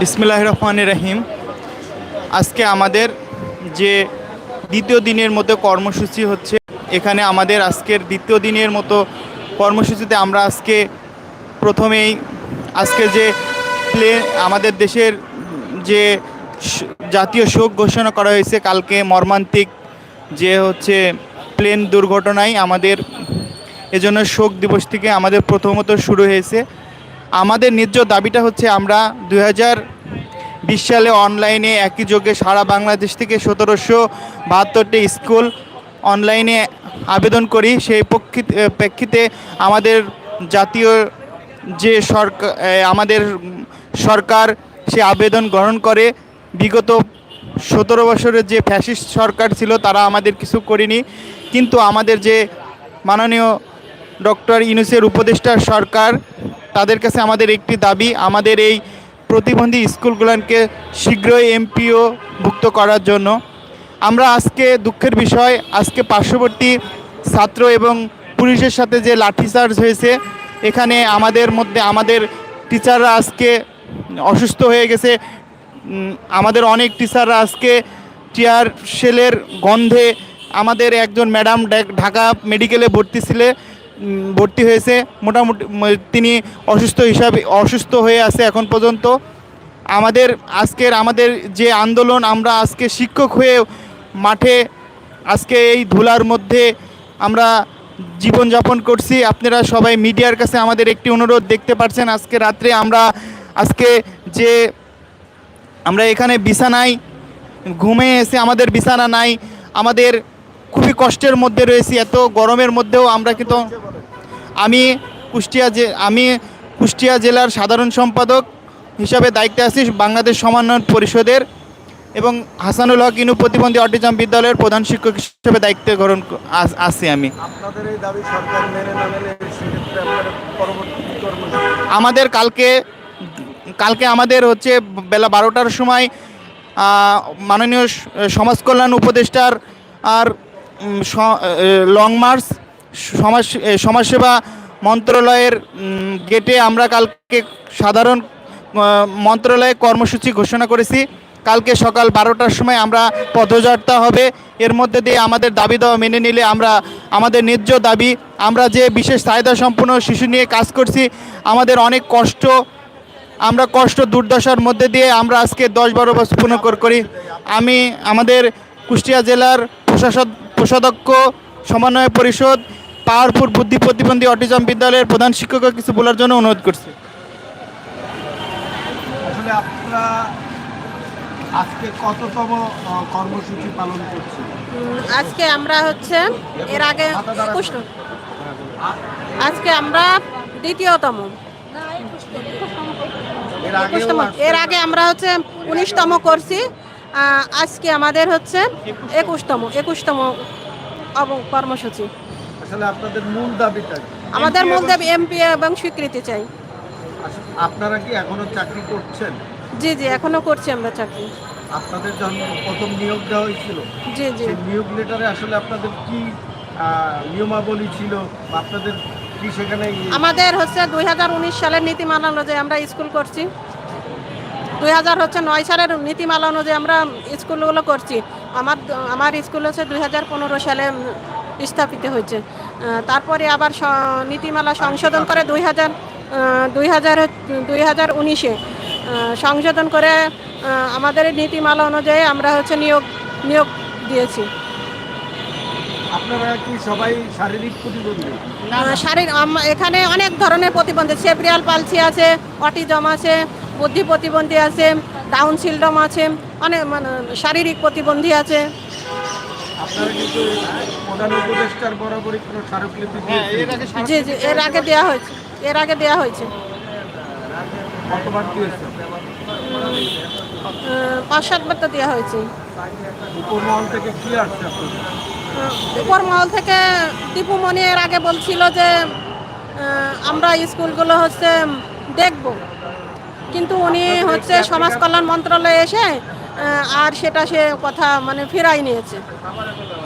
বিসমিল্লাহ রহমান রহিম। আজকে আমাদের যে দ্বিতীয় দিনের মতো কর্মসূচি হচ্ছে, এখানে আমাদের আজকের দ্বিতীয় দিনের মতো কর্মসূচিতে আমরা আজকে প্রথমেই আজকে যে প্লে, আমাদের দেশের যে জাতীয় শোক ঘোষণা করা হয়েছে, কালকে মর্মান্তিক যে হচ্ছে প্লেন দুর্ঘটনায় আমাদের এজন্য শোক দিবস থেকে আমাদের প্রথমত শুরু হয়েছে। আমাদের ন্যায্য দাবিটা হচ্ছে আমরা দুই হাজার বিশ সালে অনলাইনে একই যোগে সারা বাংলাদেশ থেকে সতেরোশো বাহাত্তরটি স্কুল অনলাইনে আবেদন করি। সেই প্রেক্ষিতে আমাদের জাতীয় যে সরকার আমাদের সরকার সে আবেদন গ্রহণ করে। বিগত সতেরো বছরের যে ফ্যাসিস্ট সরকার ছিল তারা আমাদের কিছু করেনি। কিন্তু আমাদের যে মাননীয় ডক্টর ইউনুসের উপদেষ্টা সরকার, তাদের কাছে আমাদের একটি দাবি, আমাদের এই প্রতিবন্ধী স্কুলগুলোকে শীঘ্রই এমপিও ভুক্ত করার জন্য। আমরা আজকে দুঃখের বিষয় আজকে পার্শ্ববর্তী ছাত্র এবং পুলিশের সাথে যে লাঠিচার্জ হয়েছে এখানে আমাদের মধ্যে আমাদের টিচাররা আজকে অসুস্থ হয়ে গেছে। আমাদের অনেক টিচাররা আজকে টিয়ার সেলের গন্ধে আমাদের একজন ম্যাডাম ঢাকা মেডিকেলে ভর্তি ছিলে। উম, ভর্তি হয়েছে। মোটামুটি তিনি অসুস্থ হিসাবে, অসুস্থ হয়ে আছে এখন পর্যন্ত। আমাদের আজকের, আমাদের যে আন্দোলন, আমরা আজকে শিক্ষক হয়ে মাঠে, আজকে এই ধুলার মধ্যে আমরা জীবনযাপন করছি। আপনারা সবাই মিডিয়ার কাছে আমাদের একটি অনুরোধ দেখতে পাচ্ছেন। আজকে রাত্রে আমরা, আজকে যে আমরা এখানে বিছানায় ঘুমে এসে আমাদের বিছানা নাই, আমাদের খুবই কষ্টের মধ্যে রয়েছি এত গরমের মধ্যেও আমরা কিন্তু আমি কুষ্টিয়া যে আমি কুষ্টিয়া জেলার সাধারণ সম্পাদক হিসাবে দায়িত্বে আছি বাংলাদেশ সমন্বয় পরিষদের এবং হাসানুল হক ইনু প্রতিবন্ধী অটিজম বিদ্যালয়ের প্রধান শিক্ষক হিসেবে দায়িত্ব গ্রহণ আস- আছি আমি। আমাদের কালকে কালকে আমাদের হচ্ছে বেলা বারোটার সময় মাননীয় স- সমাজ কল্যাণ উপদেষ্টার আর লং মার্চ সমাজ সমাজসেবা মন্ত্রণালয়ের গেটে আমরা কালকে সাধারণ মন্ত্রণালয়ে কর্মসূচি ঘোষণা করেছি। কালকে সকাল বারোটার সময় আমরা পদযাত্রা হবে। এর মধ্যে দিয়ে আমাদের দাবি দেওয়া মেনে নিলে আমরা, আমাদের ন্যায্য দাবি, আমরা যে বিশেষ চাহিদা সম্পন্ন শিশু নিয়ে কাজ করছি, আমাদের অনেক কষ্ট, আমরা কষ্ট দুর্দশার মধ্যে দিয়ে আমরা আজকে দশ বারো বছর পূর্ণ করি। আমি আমাদের কুষ্টিয়া জেলার প্রশাসক কোষাধ্যক্ষ সমন্বয় পরিষদ পাহাড়পুর বুদ্ধি প্রতিবন্ধী অটিজম বিদ্যালয়ের প্রধান শিক্ষককে কিছু বলার জন্য অনুরোধ করছি। আসলে আপনারা আজকে কততম কর্মসূচি পালন করছেন? উম, আজকে আমরা হচ্ছে এর আগে আজকে আমরা দ্বিতীয়তম। এর আগে একুশতম। এর আগে আমরা হচ্ছে উনিশতম করছি। আজকে আমাদের হচ্ছে একুশতম একুশতম কর্মসূচি। আসলে আপনাদের মূল? আমাদের মধ্যে এমপি এবং স্বীকৃতি চাই। আসলে আপনারা কি এখনও চাকরি করছেন? জি জি এখনও করছি আমরা চাকরি। আপনাদের যখন প্রথম নিয়োগ দেওয়া হয়েছিল জি জি। নিয়োগ লেটারে আসলে আপনাদের কি নিয়মাবলী ছিল বা আপনাদের কি সেখানে আমাদের হচ্ছে দুই হাজার উনিশ সালের নীতিমালা অনুযায়ী আমরা স্কুল করছি। দুই হাজার হচ্ছে নয় সালের নীতিমালা অনুযায়ী আমরা স্কুলগুলো করছি। আমার আমার স্কুল হচ্ছে দুই হাজার পনেরো সালে স্থাপিত হয়েছে। তারপরে আবার নীতিমালা সংশোধন করে দুই হাজার দুই হাজার দুই হাজার উনিশে সংশোধন করে আমাদের নীতিমালা অনুযায়ী আমরা হচ্ছে নিয়োগ নিয়োগ দিয়েছি। আপনারা কি সবাই শারীরিক প্রতিবন্ধী? আহ, এখানে অনেক ধরনের প্রতিবন্ধী সেপ্রিয়াল পালসি আছে অটিজম আছে বুদ্ধি প্রতিবন্ধী আছে ডাউন সিলডম আছে অনেক মানে শারীরিক প্রতিবন্ধী আছে। আপনারা কিন্তু প্রধান উপদেষ্টার বরাবরই কোনো স্মারকলিপি দিয়েছেন। জি জি এর আগে দেওয়া হয়েছে এর আগে দেওয়া হয়েছে। পাঁচ সাতবার তো দেওয়া হয়েছে। উপর মহল থেকে দীপু মনি এর আগে বলছিল যে আমরা স্কুলগুলো হচ্ছে দেখব। কিন্তু উনি হচ্ছে সমাজ কল্যাণ মন্ত্রণালয়ে এসে আর সেটা সে কথা মানে ফেরাই নিয়েছে।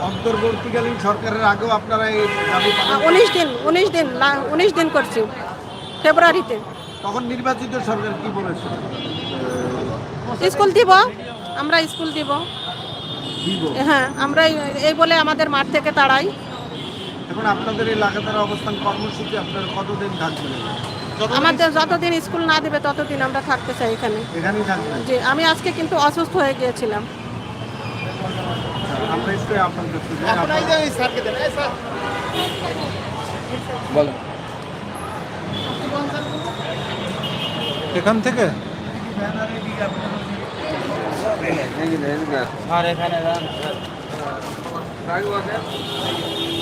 অন্তর্বর্তীকালীন সরকারের আগেও আপনারা এই উনিশ দিন উনিশ দিন উনিশ দিন করছি ফেব্রুয়ারিতে। তখন নির্বাচিত সরকার কি বলেছে? স্কুল দিব আমরা স্কুল দিব। হ্যাঁ আমরা এই- এই বলে আমাদের মাঠ থেকে তাড়াই। এখন আপনাদের এই লাগাতার অবস্থান কর্মসূচি আপনারা কতদিন থাকবেন? আমাদের যতদিন স্কুল না দেবে ততদিন আমরা থাকতে চাই এখানে। যে আমি আজকে কিন্তু অসুস্থ হয়ে গিয়েছিলাম। এখান থেকে? যাই। এখন স্যার। এখান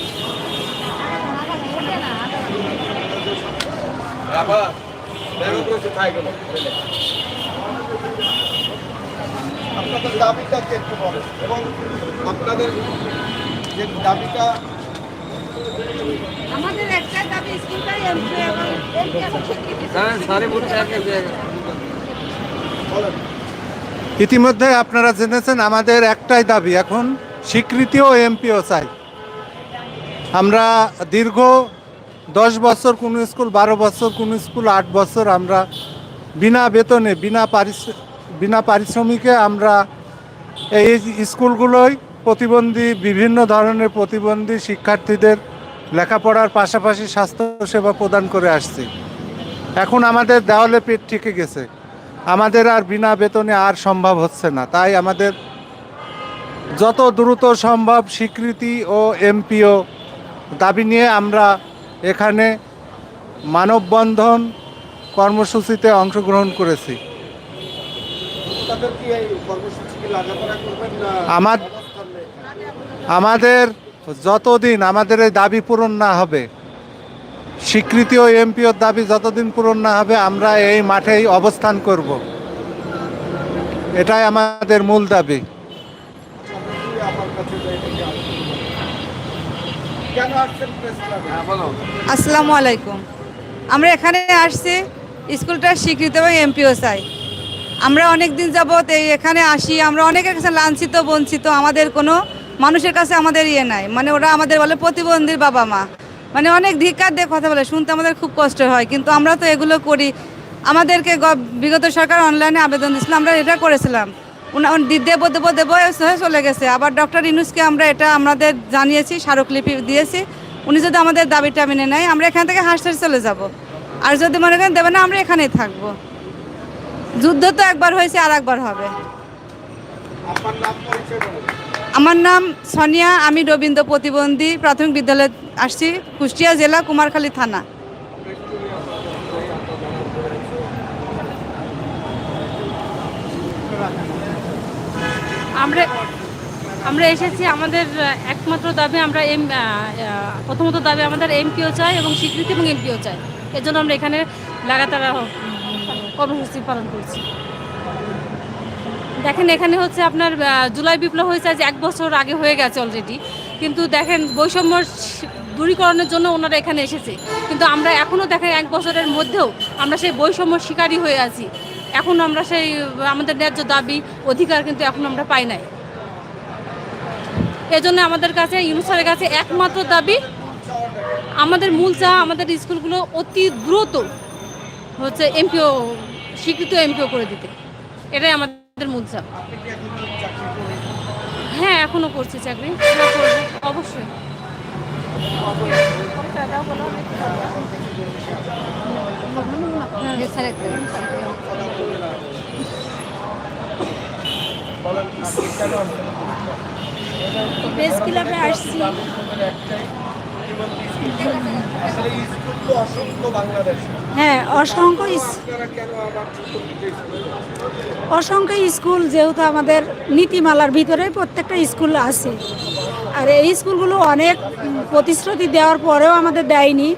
আপনাদের দাবিটা কি একটু বলেন এবং আপনাদের যে দাবিটা আমাদের একটা দাবি স্কুলটাই এমপি এবং বলেন। ইতিমধ্যে আপনারা জেনেছেন আমাদের একটাই দাবি এখন স্বীকৃতি ও এমপিও চাই। আমরা দীর্ঘ দশ বছর কোনো স্কুল, বারো বছর কোনো স্কুল, আট বছর আমরা বিনা বেতনে, বিনা পারিশ বিনা পারিশ্রমিকে আমরা এই স্কুলগুলোই প্রতিবন্ধী, বিভিন্ন ধরনের প্রতিবন্ধী শিক্ষার্থীদের লেখাপড়ার পাশাপাশি স্বাস্থ্যসেবা প্রদান করে আসছি। এখন আমাদের দেওয়ালে পেট ঠেকে গেছে। আমাদের আর বিনা বেতনে আর সম্ভব হচ্ছে না। তাই আমাদের যত দ্রুত সম্ভব স্বীকৃতি ও এমপিও দাবি নিয়ে আমরা এখানে মানববন্ধন কর্মসূচিতে অংশগ্রহণ করেছি। আমার, আমাদের যতদিন, আমাদের এই দাবি পূরণ না হবে, স্বীকৃতি ও এমপিওর দাবি যতদিন পূরণ না হবে, আমরা এই মাঠেই অবস্থান করব। এটাই আমাদের মূল দাবি। আসসালামু আলাইকুম। আমরা এখানে আসছি স্কুলটা স্বীকৃতি এবং এমপিও চাই আমরা অনেক দিন যাবৎ এই এখানে আসি আমরা অনেকের কাছে লাঞ্ছিত বঞ্চিত আমাদের কোনো মানুষের কাছে আমাদের ইয়ে নাই। মানে ওরা আমাদের বলে প্রতিবন্ধীর বাবা মা। মানে অনেক ধিক্কার দিয়ে কথা বলে শুনতে আমাদের খুব কষ্ট হয়। কিন্তু আমরা তো এগুলো করি। আমাদেরকে গ- বিগত সরকার অনলাইনে আবেদন দিয়েছিল আমরা এটা করেছিলাম। দেবো দেবো দেবো চলে গেছে। আবার ডক্টর ইনুসকে আমরা এটা আমাদের জানিয়েছি, স্মারকলিপি দিয়েছি। উনি যদি আমাদের দাবিটা মেনে নেয়, আমরা এখান থেকে হাসতে চলে যাব। আর যদি মনে করেন দেবে না, আমরা এখানেই থাকব। যুদ্ধ তো একবার হয়েছে আর একবার হবে। আমার নাম সোনিয়া, আমি রবীন্দ্র প্রতিবন্ধী প্রাথমিক বিদ্যালয়ে আসছি, কুষ্টিয়া জেলা, কুমারখালী থানা। আমরা আমরা এসেছি আমাদের একমাত্র দাবি আমরা এম প্রথমত দাবি আমাদের এমপিও চাই এবং স্বীকৃতি এবং এমপিও চাই এর জন্য আমরা এখানে লাগাতার কর্মসূচি পালন করছি। দেখেন এখানে হচ্ছে আপনার জুলাই বিপ্লব হয়েছে আজ এক বছর আগে হয়ে গেছে অলরেডি কিন্তু দেখেন বৈষম্য দূরীকরণের জন্য ওনারা এখানে এসেছে। কিন্তু আমরা এখনও দেখেন এক বছরের মধ্যেও আমরা সেই বৈষম্য শিকারী হয়ে আছি। এখন আমরা সেই আমাদের ন্যায্য দাবি অধিকার কিন্তু এখন আমরা পাই নাই। এজন্য আমাদের কাছে ইউনুসারের কাছে একমাত্র দাবি আমাদের মূল চা আমাদের স্কুলগুলো অতি দ্রুত হচ্ছে এমপিও স্বীকৃত এমপিও করে দিতে। এটাই আমাদের মূল চাপ হ্যাঁ এখনও করছি চাকরি। হ্যাঁ, করব, অবশ্যই প্রেস ক্লাবে আসছি। হ্যাঁ অসংখ্য? অসংখ্য স্কুল যেহেতু আমাদের নীতিমালার ভিতরে প্রত্যেকটা স্কুল আছে। আর এই স্কুলগুলো অনেক প্রতিশ্রুতি দেওয়ার পরেও আমাদের দেয়নি।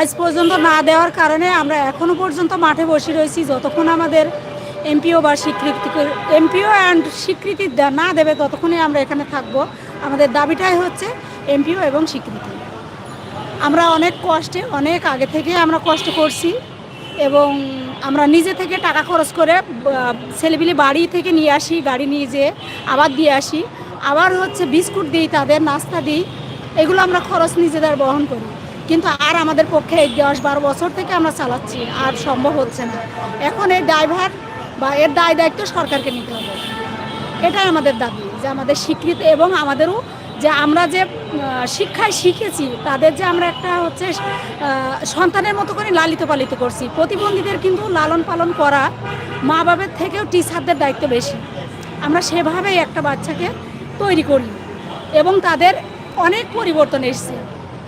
আজ পর্যন্ত না দেওয়ার কারণে আমরা এখনও পর্যন্ত মাঠে বসে রয়েছি। যতক্ষণ আমাদের এমপিও বা স্বীকৃতি এমপিও অ্যান্ড স্বীকৃতি না দেবে ততক্ষণই আমরা এখানে থাকব। আমাদের দাবিটাই হচ্ছে এমপিও এবং স্বীকৃতি। আমরা অনেক কষ্টে, অনেক আগে থেকে আমরা কষ্ট করছি এবং আমরা নিজে থেকে টাকা খরচ করে ছেলেপিলে বাড়ি থেকে নিয়ে আসি, গাড়ি নিয়ে যেয়ে আবার দিয়ে আসি। আবার হচ্ছে বিস্কুট দিই তাদের, নাস্তা দিই, এগুলো আমরা খরচ নিজেদের বহন করি। কিন্তু আর আমাদের পক্ষে এই দশ বারো বছর থেকে আমরা চালাচ্ছি, আর সম্ভব হচ্ছে না। এখন এই ড্রাইভার বা এর দায় দায়িত্ব সরকারকে নিতে হবে। এটাই আমাদের দাবি, যে আমাদের স্বীকৃতি এবং আমাদেরও যে আমরা যে শিক্ষায় শিখেছি, তাদের যে আমরা একটা হচ্ছে সন্তানের মতো করে লালিত পালিত করছি। প্রতিবন্ধীদের কিন্তু লালন পালন করা মা বাবার থেকেও টিচারদের দায়িত্ব বেশি। আমরা সেভাবেই একটা বাচ্চাকে তৈরি করি এবং তাদের অনেক পরিবর্তন এসছে।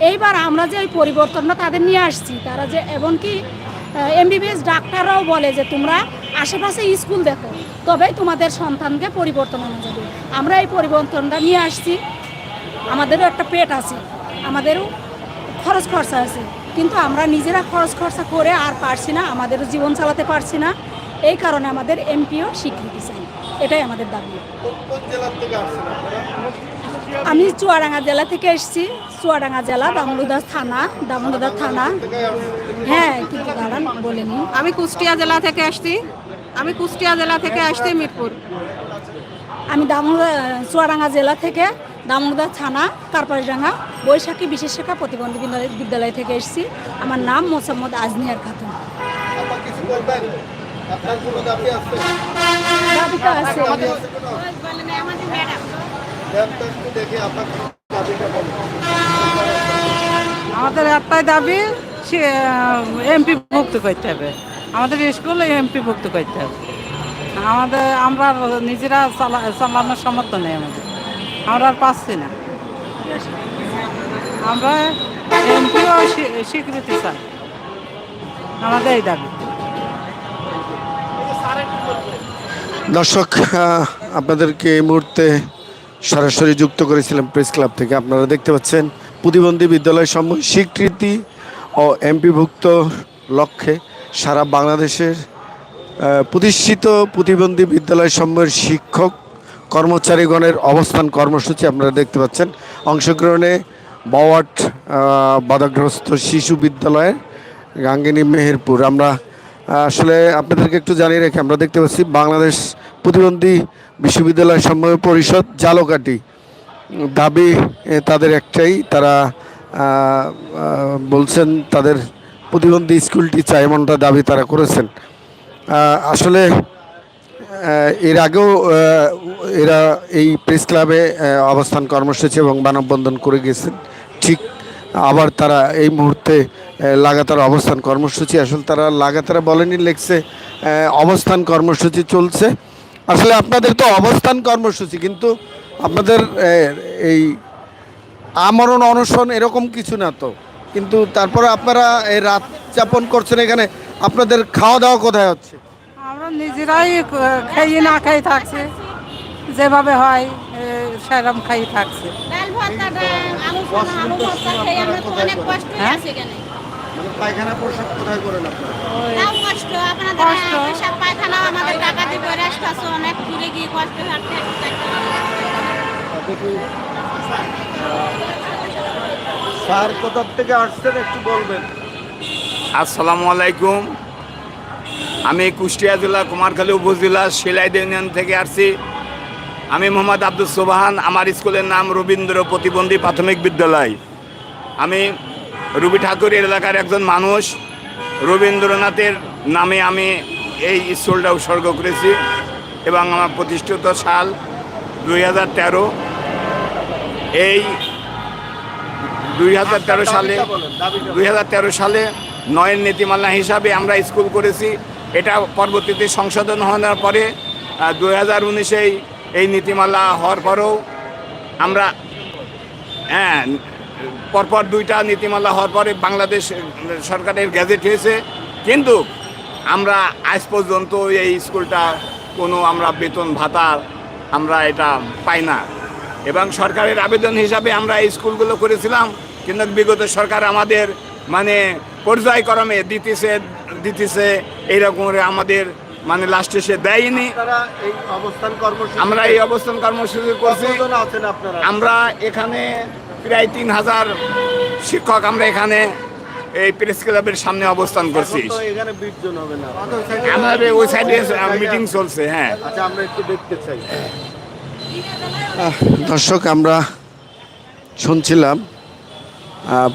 এইবার আমরা যে ওই পরিবর্তনটা তাদের নিয়ে আসছি, তারা যে, এমনকি এমবিবিএস ডাক্তাররাও বলে যে তোমরা আশেপাশে স্কুল দেখো, তবেই তোমাদের সন্তানকে পরিবর্তন আনা যাবে। আমরা এই পরিবর্তনটা নিয়ে আসছি। আমাদেরও একটা পেট আছে, আমাদেরও খরচ খরচা আছে। কিন্তু আমরা নিজেরা খরচ খরচা করে আর পারছি না, আমাদেরও জীবন চালাতে পারছি না। এই কারণে আমাদের এমপিও স্বীকৃতি চাই। এটাই আমাদের দাবি। আমি চুয়াডাঙ্গা জেলা থেকে এসেছি। চুয়াডাঙ্গা জেলা দামোদর থানা দামোদর থানা। হ্যাঁ কিন্তু দাঁড়ান বলেনি আমি কুষ্টিয়া জেলা থেকে আসছি আমি কুষ্টিয়া জেলা থেকে আসছি মিরপুর। আমি দামোদর চুয়াডাঙ্গা জেলা থেকে দামোদর থানা কারপাসডাঙ্গা বৈশাখী বিশেষ শিক্ষা প্রতিবন্ধী বিদ্যালয়- বিদ্যালয় থেকে এসেছি। আমার নাম মোসাম্মদ আজনিয়ার খাতুন। আমাদের একটাই দাবি সে এমপি মুক্ত করতে হবে। আমাদের স্কুল এমপি ভুক্ত করতে হবে। আমাদের, আমরা নিজেরা চালা, চালানোর সামর্থ্য নেই আমাদের। আমরা আর পাচ্ছি না। আমরা এমপিও স্বীকৃতি চাই। আমাদের এই দাবি। দর্শক আপনাদেরকে এই মুহূর্তে সরাসরি যুক্ত করেছিলাম প্রেস ক্লাব থেকে। আপনারা দেখতে পাচ্ছেন, প্রতিবন্ধী বিদ্যালয় সমূহ স্বীকৃতি ও এমপিভুক্ত লক্ষ্যে সারা বাংলাদেশের প্রতিষ্ঠিত প্রতিবন্ধী বিদ্যালয় সমূহের শিক্ষক কর্মচারীগণের অবস্থান কর্মসূচি আপনারা দেখতে পাচ্ছেন। অংশগ্রহণে বাওয়াট বাধাগ্রস্ত শিশু বিদ্যালয়ের গাঙ্গিনী মেহেরপুর। আমরা আসলে আপনাদেরকে একটু জানিয়ে রেখে, আমরা দেখতে পাচ্ছি বাংলাদেশ প্রতিবন্ধী বিশ্ববিদ্যালয় সমূহ পরিষদ জালকাটি দাবি তাদের একটাই, তারা বলছেন তাদের প্রতিবন্ধী স্কুলটি চাই এমনটা দাবি তারা করেছেন। আসলে এর আগেও এরা এই প্রেস ক্লাবে অবস্থান কর্মসূচি এবং মানববন্ধন করে গেছেন। ঠিক আবার তারা এই মুহূর্তে লাগাতার অবস্থান কর্মসূচি, আসলে তারা লাগাতার বলেনি, লেখছে অবস্থান কর্মসূচি চলছে। আসলে আপনাদের তো অবস্থান কর্মসূচি, কিন্তু আপনাদের এই আমরণ অনশন এরকম কিছু না তো। কিন্তু তারপরে আপনারা এই রাত যাপন করছেন এখানে আপনাদের খাওয়া দাওয়া কোথায় হচ্ছে? আমরা নিজেরাই খাইয়ে না খাই থাকছে। যেভাবে হয় এ, সেরকম খাই থাকছে। ডাল ভর্তাটা আলু সোনা আলু ভর্তা খেয়ে আমরা তো অনেক স্যার কোথার থেকে আসছেন একটু বলবেন? আসসালামু আলাইকুম। আমি কুষ্টিয়া জেলা, কুমারখালী উপজেলা, সেলাই ইউনিয়ন থেকে আসছি। আমি মোহাম্মদ আব্দুল সোবাহান, আমার স্কুলের নাম রবীন্দ্র প্রতিবন্ধী প্রাথমিক বিদ্যালয়। আমি রবি ঠাকুরের এলাকার একজন মানুষ। রবীন্দ্রনাথের নামে আমি এই স্কুলটা উৎসর্গ করেছি এবং আমার প্রতিষ্ঠিত সাল দুই হাজার তেরো। এই দুই হাজার তেরো সালে দুই হাজার তেরো সালে নয়ের নীতিমালা হিসাবে আমরা স্কুল করেছি। এটা পরবর্তীতে সংশোধন হওয়ার পরে দুই হাজার উনিশেই এই নীতিমালা হওয়ার পরেও আমরা হ্যাঁ পরপর দুইটা নীতিমালা হওয়ার পরে বাংলাদেশ সরকারের গ্যাজেট হয়েছে। কিন্তু আমরা আজ পর্যন্ত এই স্কুলটা কোনো আমরা বেতন ভাতা আমরা এটা পাই না। এবং সরকারের আবেদন হিসাবে আমরা এই স্কুলগুলো করেছিলাম। কিন্তু বিগত সরকার আমাদের মানে পর্যায়ক্রমে দিতেছে দিতেছে এইরকম করে আমাদের মানে লাস্টে সে দেয়নি। আমরা এই অবস্থান কর্মসূচি করছি। কতজন আছেন আপনারা? আমরা এখানে প্রায় তিন হাজার শিক্ষক আমরা এখানে এই প্রেস ক্লাবের সামনে অবস্থান করছি। এখানে বিশ হবে না। আমাদের ওই সাইডে মিটিং চলছে হ্যাঁ। আচ্ছা আমরা একটু দেখতে চাই। দর্শক আমরা শুনছিলাম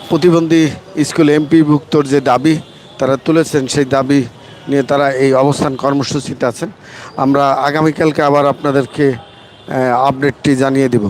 প্রতিবন্ধী স্কুল এমপিভুক্তর যে দাবি তারা তুলেছেন, সেই দাবি নিয়ে তারা এই অবস্থান কর্মসূচিতে আছেন। আমরা আগামীকালকে আবার আপনাদেরকে আপডেটটি জানিয়ে দেব।